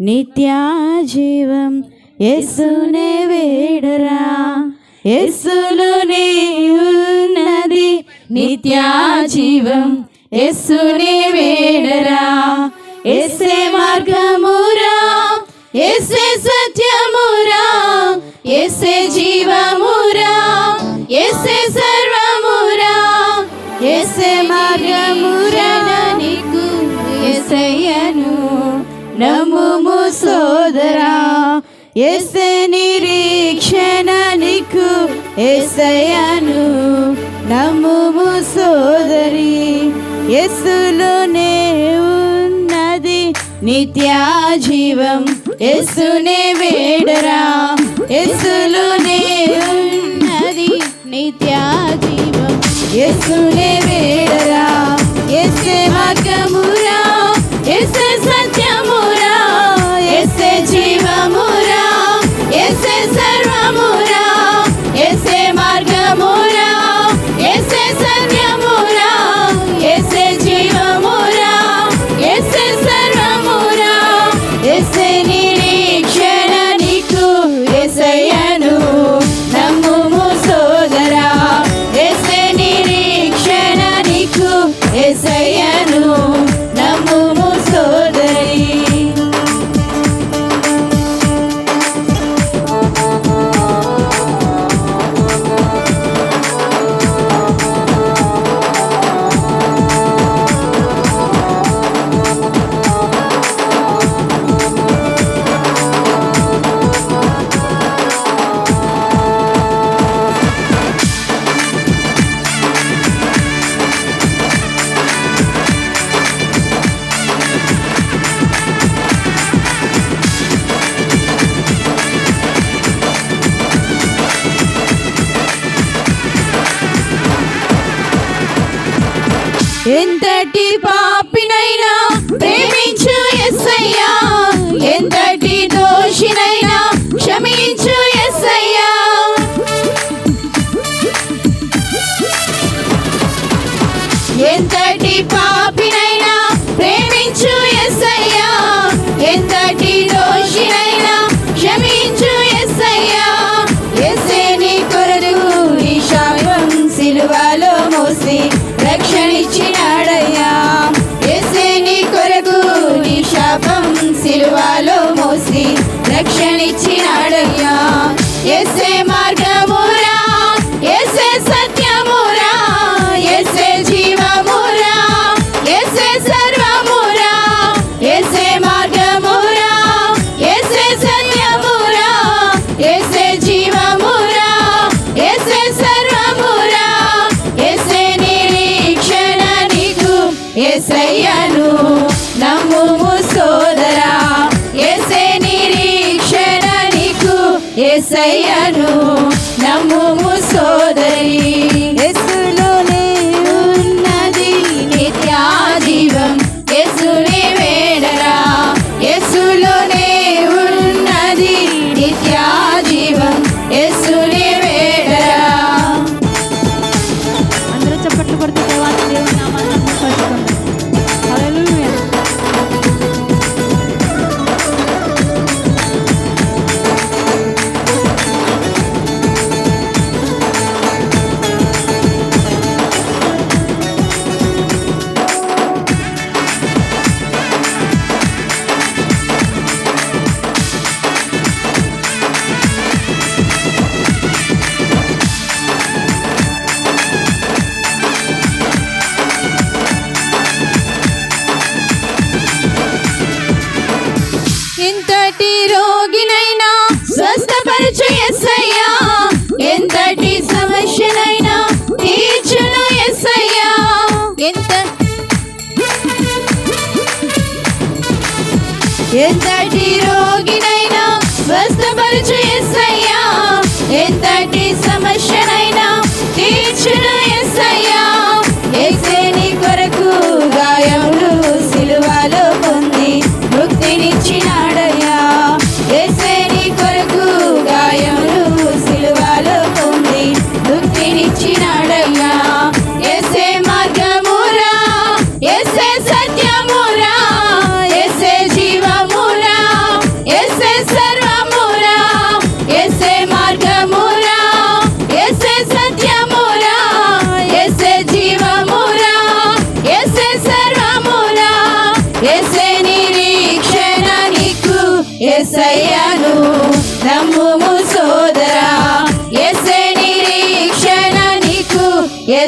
నిత్యాజీవం. ఎస్సునే వేడరా. ఎస్సులు ఉన్నది నిత్యాజీవం. ఎస్సునే వేడరా. ఎస్సే మార్గమురా. ఎస్సే సత్యమురా. ఎస్సే జీవము ఎస నిరీక్షణ నీకు ఎసయను నమ్ము సోదరి. ఎసులోనే ఉన్నది నిత్య జీవం. ఎసునే వేడరా. ఎసులోనే ఉన్నది నిత్య జీవం. ఎసునే వేడరా. ఎంతటి పాపినైనా ప్రేమించు ఎస్సయ్యా. ఎంతటి దోషినైనా క్షమించు ఎస్సయ్యా. ఎంతటి పాపినైనా ప్రేమించు ఎస్సయ్యా. ఎంతటి దోషి సేవలో మోసి రక్షణిచ్చినాడయ్యా ఎస్ఏ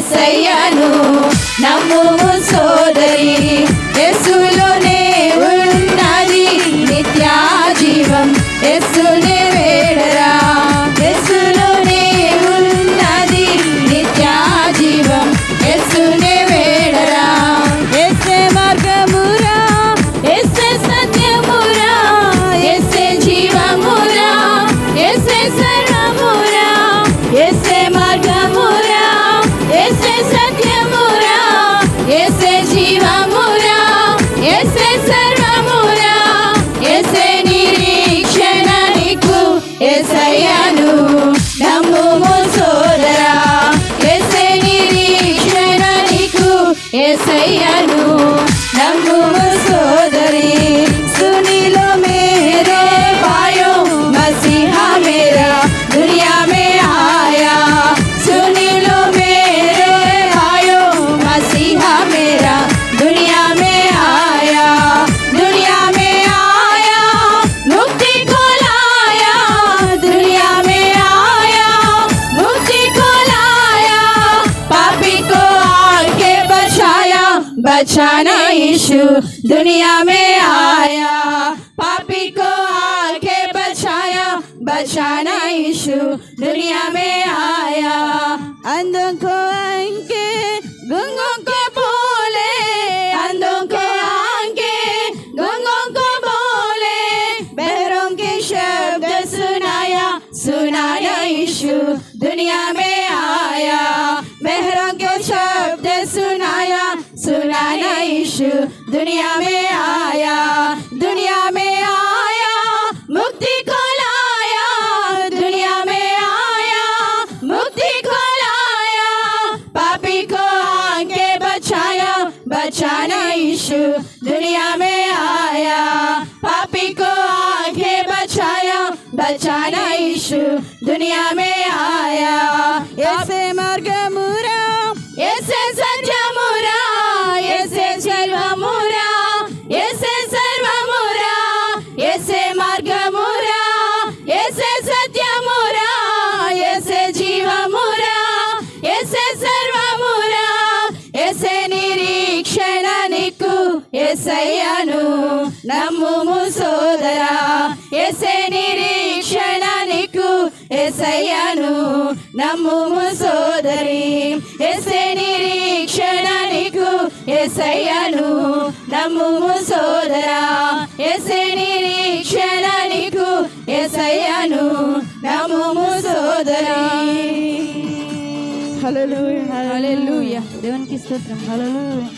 ఎస్ అయ్యాను నమ్ము సోదరి. ఏసయ్యను నమ్ము बचाना यीशु, दुनिया में आया। पापी को आके बचाया, बचाना यीशु, दुनिया में आया। अंधों को आंके गुंगों को बोले। अंधों को आंके गुंगों को बोले। बहरों के शब्द सुनाया सुनाया यीशु, दुनिया में दुनिया में आया, दुनिया में आया, मुक्ति को लाया, दुनिया में आया, मुक्ति को लाया, पापी को आगे बचाया, बचाना यीशु दुनिया में आया, पापी को आगे बचाया, बचाना यीशु दुनिया में आया, ऐसे मार्ग నమ్ముము సోదరా ఎసే నిరీక్షణ నీకు ఎసయ్యను నమ్ముము సోదరి ఎసే నిరీక్షణ నీకు ఎసయ్యను నమ్ముము సోదరా ఎసే నిరీక్షణ నీకు ఎసయ్యను నమ్ముము సోదరి హల్లెలూయా. దేవునికి స్తోత్రం. హల్లెలూయా.